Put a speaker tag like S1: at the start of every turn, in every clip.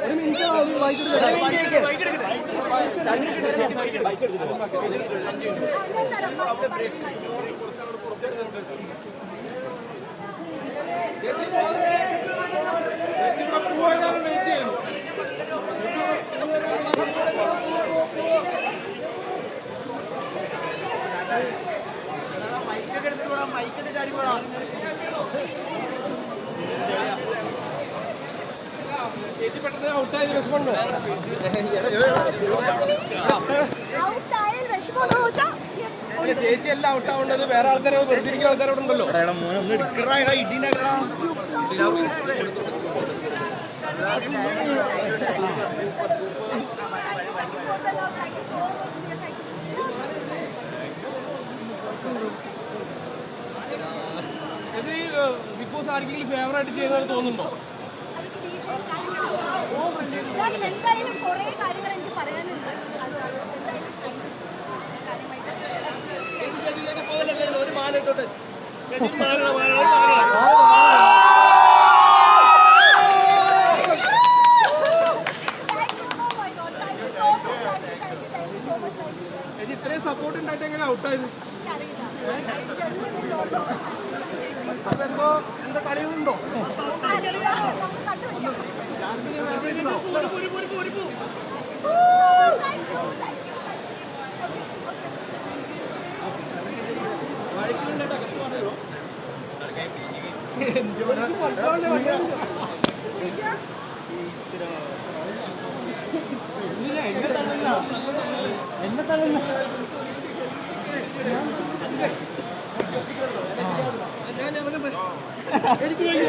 S1: ഞാൻ എടുത്തിട്ട് bike bike
S2: ചാടി പെട്ടെന്ന് ചേച്ചി എല്ലാം ഔട്ടാവേണ്ടത് വേറെ ആൾക്കാരെ വെറുതിരിക്കുന്ന ആൾക്കാരോട് ഉണ്ടല്ലോ. ബിഗ് ബോസ് ആർക്കെങ്കിലും ഫേവറായിട്ട് ചെയ്യുന്നതായിട്ട് തോന്നുന്നുണ്ടോ?
S1: ഞാൻ എന്തായാലും കുറേ കാര്യങ്ങൾ എനിക്ക് പറയാനുണ്ട്. എന്തായാലും
S2: ഒരു മാല ഇട്ടോട്ടെ മാല മാല മാല ഇത്രയും സപ്പോർട്ട് ഉണ്ടായിട്ട് എങ്ങനെ ഔട്ടായത് അപ്പൊ എന്തോ എന്താ കളിയുണ്ടോ
S1: കണ്ടുപിടിക്കാം. ഓ, you,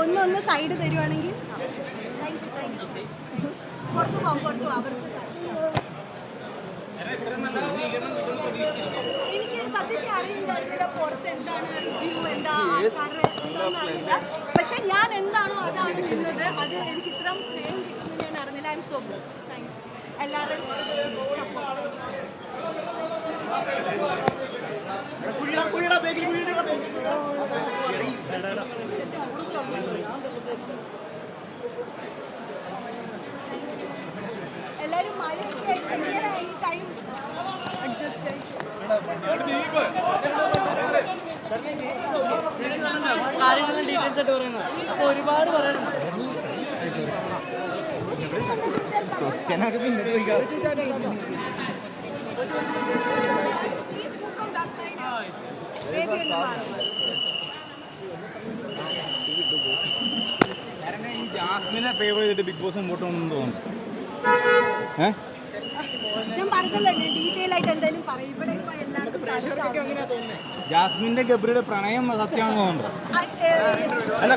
S1: ഒന്ന് ഒന്ന് സൈഡ് തരുവാണെങ്കിൽ. പുറത്തു പോകാം പുറത്തു പോകാം. അവർക്ക് എനിക്ക് സത്യത്തിൽ പുറത്ത് എന്താണ് റിവ്യൂ എന്താ ആൾക്കാരുടെ എന്താണെന്ന് അറിയില്ല. പക്ഷെ ഞാൻ എന്താണോ അതാണ് നിന്നത് അത് എനിക്ക് ഇത്രയും സ്നേഹം കിട്ടുമെന്ന് ഞാൻ അറിഞ്ഞില്ല. I am so bless thank you എല്ലാവരും എല്ലാവരും മഴയൊക്കെ ആയിട്ട് എങ്ങനെയാ ഈ ടൈം
S2: കാര്യങ്ങളും ഡീറ്റെയിൽസ് ആയിട്ട് പറയുന്നത്. അപ്പൊ ഒരുപാട് പറയാനുണ്ട്.
S3: ക്വസ്റ്റ്യനൊക്കെ പിന്നെ ചോദിക്കാം ജാസ്മിനെ ഫേവർ ചെയ്തിട്ട് ബിഗ് ബോസ് മുമ്പോട്ട് വന്നു തോന്നുന്നു. ഏഹ്
S1: ഞാൻ പറഞ്ഞല്ലോ ഡീറ്റെയിൽ ആയിട്ട് എന്തായാലും പറയും. ഇവിടെ ഇപ്പൊ എല്ലാവർക്കും.
S3: ജാസ്മിന്റെ ഗബ്രിയുടെ പ്രണയം സത്യമാണെന്ന് തോന്നുന്നു. അല്ല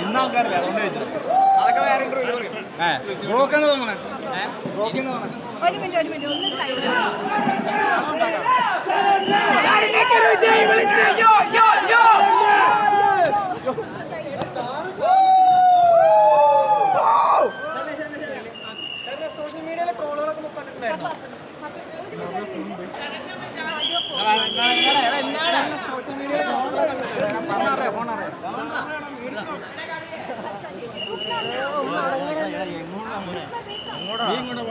S3: നിന്ന ആൾക്കാരല്ലേ അതുകൊണ്ട് ചോദിച്ചത്. അതൊക്കെ വേറെ ഇന്റർവ്യൂ പറയും. ഏഹ് ബ്രോക്കെന്ന് തോന്നണേ? ബ്രോക്കെന്ന് തോന്നണേ?
S1: ഒരു മിനിറ്റ് ഒരു മിനിറ്റ്. ഒന്ന് സൈഡ്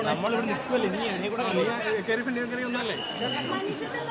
S3: നമ്മളിവിടെ നിൽക്കുമല്ലേ നീ നീ കൂടെ
S2: കയറി പിന്നെ കയറി ഒന്നല്ലേ
S1: മനുഷ്യന്റെ